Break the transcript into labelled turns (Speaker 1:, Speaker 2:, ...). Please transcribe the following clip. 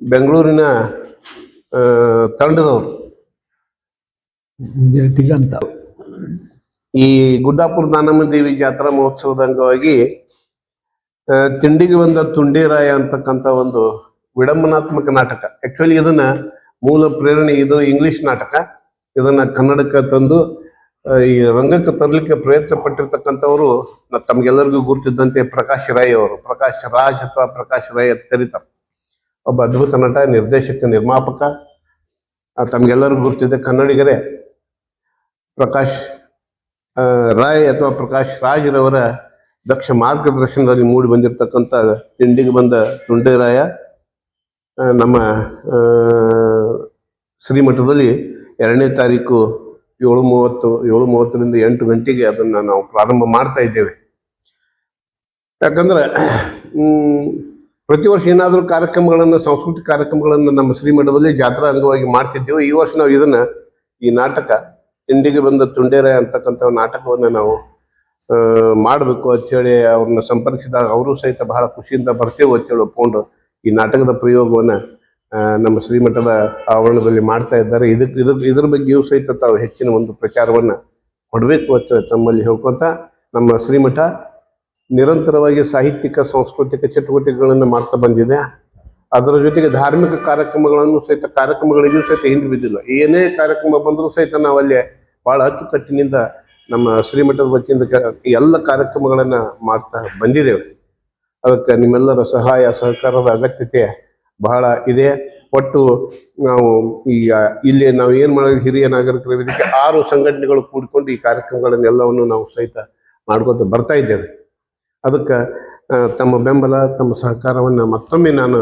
Speaker 1: ಬೆಂಗಳೂರಿನ ತಂಡದವರು.
Speaker 2: ದಿಗಂತ.
Speaker 1: ಈ ಗುಡ್ಡಾಪುರ ದಾನಮ್ಮ ದೇವಿ ಜಾತ್ರಾ ಮಹೋತ್ಸವದ ಅಂಗವಾಗಿ ತಿಂಡಿಗೆ ಬಂದ ತುಂಡಿರಾಯ ಅಂತಕ್ಕಂಥ ಒಂದು ವಿಡಂಬನಾತ್ಮಕ ನಾಟಕ. ಆಕ್ಚುಲಿ ಇದನ್ನ ಮೂಲ ಪ್ರೇರಣೆ ಇದು ಇಂಗ್ಲಿಷ್ ನಾಟಕ. ಇದನ್ನ ಕನ್ನಡಕ್ಕೆ ತಂದು ಈ ರಂಗಕ್ಕೆ ತರಲಿಕ್ಕೆ ಪ್ರಯತ್ನ ಪಟ್ಟಿರ್ತಕ್ಕಂಥವರು ತಮ್ಗೆಲ್ಲರಿಗೂ ಗುರುತಿದ್ದಂತೆ ಪ್ರಕಾಶ್ ರಾಯ್ ಅವರು. ಪ್ರಕಾಶ್ ರಾಜ್ ಅಥವಾ ಪ್ರಕಾಶ್ ರಾಯ್ ಅಂತ ಕರೀತಾರೆ. ಒಬ್ಬ ಅದ್ಭುತ ನಟ, ನಿರ್ದೇಶಕ, ನಿರ್ಮಾಪಕ ತಮಗೆಲ್ಲರಿಗೂ ಗುರುತಿದೆ ಕನ್ನಡಿಗರೇ. ಪ್ರಕಾಶ್ ರಾಯ್ ಅಥವಾ ಪ್ರಕಾಶ್ ರಾಜ್ರವರ ದಕ್ಷ ಮಾರ್ಗದರ್ಶನದಲ್ಲಿ ಮೂಡಿ ಬಂದಿರತಕ್ಕಂಥ ತಿಂಡಿಗೆ ಬಂದ ತುಂಡೇರಾಯ ನಮ್ಮ ಶ್ರೀಮಠದಲ್ಲಿ ಎರಡನೇ ತಾರೀಕು ಏಳು ಮೂವತ್ತು ಏಳು ಮೂವತ್ತರಿಂದ ಎಂಟು ಗಂಟೆಗೆ ಅದನ್ನು ನಾವು ಪ್ರಾರಂಭ ಮಾಡ್ತಾ ಇದ್ದೇವೆ. ಯಾಕಂದ್ರೆ ಪ್ರತಿ ವರ್ಷ ಏನಾದರೂ ಕಾರ್ಯಕ್ರಮಗಳನ್ನು, ಸಾಂಸ್ಕೃತಿಕ ಕಾರ್ಯಕ್ರಮಗಳನ್ನು ನಮ್ಮ ಶ್ರೀಮಠದಲ್ಲಿ ಜಾತ್ರಾ ಅಂಗವಾಗಿ ಮಾಡ್ತಿದ್ದೆವು. ಈ ವರ್ಷ ನಾವು ಇದನ್ನ, ಈ ನಾಟಕ, ತಿಂಡಿಗೆ ಬಂದ ತುಂಡೇರ ಅಂತಕ್ಕಂಥ ನಾಟಕವನ್ನು ನಾವು ಮಾಡಬೇಕು ಅಂತೇಳಿ ಅವ್ರನ್ನ ಸಂಪರ್ಕಿಸಿದಾಗ ಅವರು ಸಹಿತ ಬಹಳ ಖುಷಿಯಿಂದ ಬರ್ತೇವೆ ಅಂತೇಳಿ ಒಪ್ಕೊಂಡು ಈ ನಾಟಕದ ಪ್ರಯೋಗವನ್ನು ನಮ್ಮ ಶ್ರೀಮಠದ ಆವರಣದಲ್ಲಿ ಮಾಡ್ತಾ ಇದ್ದಾರೆ. ಇದಕ್ಕೆ ಇದ್ರ ಇದ್ರ ಬಗ್ಗೆಯೂ ಸಹಿತ ತಾವು ಹೆಚ್ಚಿನ ಒಂದು ಪ್ರಚಾರವನ್ನು ಕೊಡಬೇಕು ಅಂತ ತಮ್ಮಲ್ಲಿ ಹೇಳ್ಕೊತ ನಮ್ಮ ಶ್ರೀಮಠ ನಿರಂತರವಾಗಿ ಸಾಹಿತ್ಯಿಕ, ಸಾಂಸ್ಕೃತಿಕ ಚಟುವಟಿಕೆಗಳನ್ನು ಮಾಡ್ತಾ ಬಂದಿದೆ. ಅದರ ಜೊತೆಗೆ ಧಾರ್ಮಿಕ ಕಾರ್ಯಕ್ರಮಗಳನ್ನು ಸಹಿತ, ಕಾರ್ಯಕ್ರಮಗಳಿಗೂ ಸಹಿತ ಹಿಂದೆ ಬಿದ್ದಿಲ್ಲ. ಏನೇ ಕಾರ್ಯಕ್ರಮ ಬಂದರೂ ಸಹಿತ ನಾವು ಅಲ್ಲಿ ಭಾಳ ಅಚ್ಚುಕಟ್ಟಿನಿಂದ ನಮ್ಮ ಶ್ರೀಮಠದ ವತಿಯಿಂದ ಎಲ್ಲ ಕಾರ್ಯಕ್ರಮಗಳನ್ನು ಮಾಡ್ತಾ ಬಂದಿದ್ದೇವೆ. ಅದಕ್ಕೆ ನಿಮ್ಮೆಲ್ಲರ ಸಹಾಯ, ಸಹಕಾರದ ಅಗತ್ಯತೆ ಬಹಳ ಇದೆ. ಒಟ್ಟು ನಾವು ಈಗ ಇಲ್ಲಿ ನಾವು ಏನು ಮಾಡೋದು ಹಿರಿಯ ನಾಗರಿಕರ ವೇದಿಕೆ ಆರು ಸಂಘಟನೆಗಳು ಕೂಡಿಕೊಂಡು ಈ ಕಾರ್ಯಕ್ರಮಗಳನ್ನೆಲ್ಲವನ್ನು ನಾವು ಸಹಿತ ಮಾಡ್ಕೊತ ಬರ್ತಾ ಇದ್ದೇವೆ. ಅದಕ್ಕೆ ತಮ್ಮ ಬೆಂಬಲ ತಮ್ಮ ಸಹಕಾರವನ್ನು ಮತ್ತೊಮ್ಮೆ ನಾನು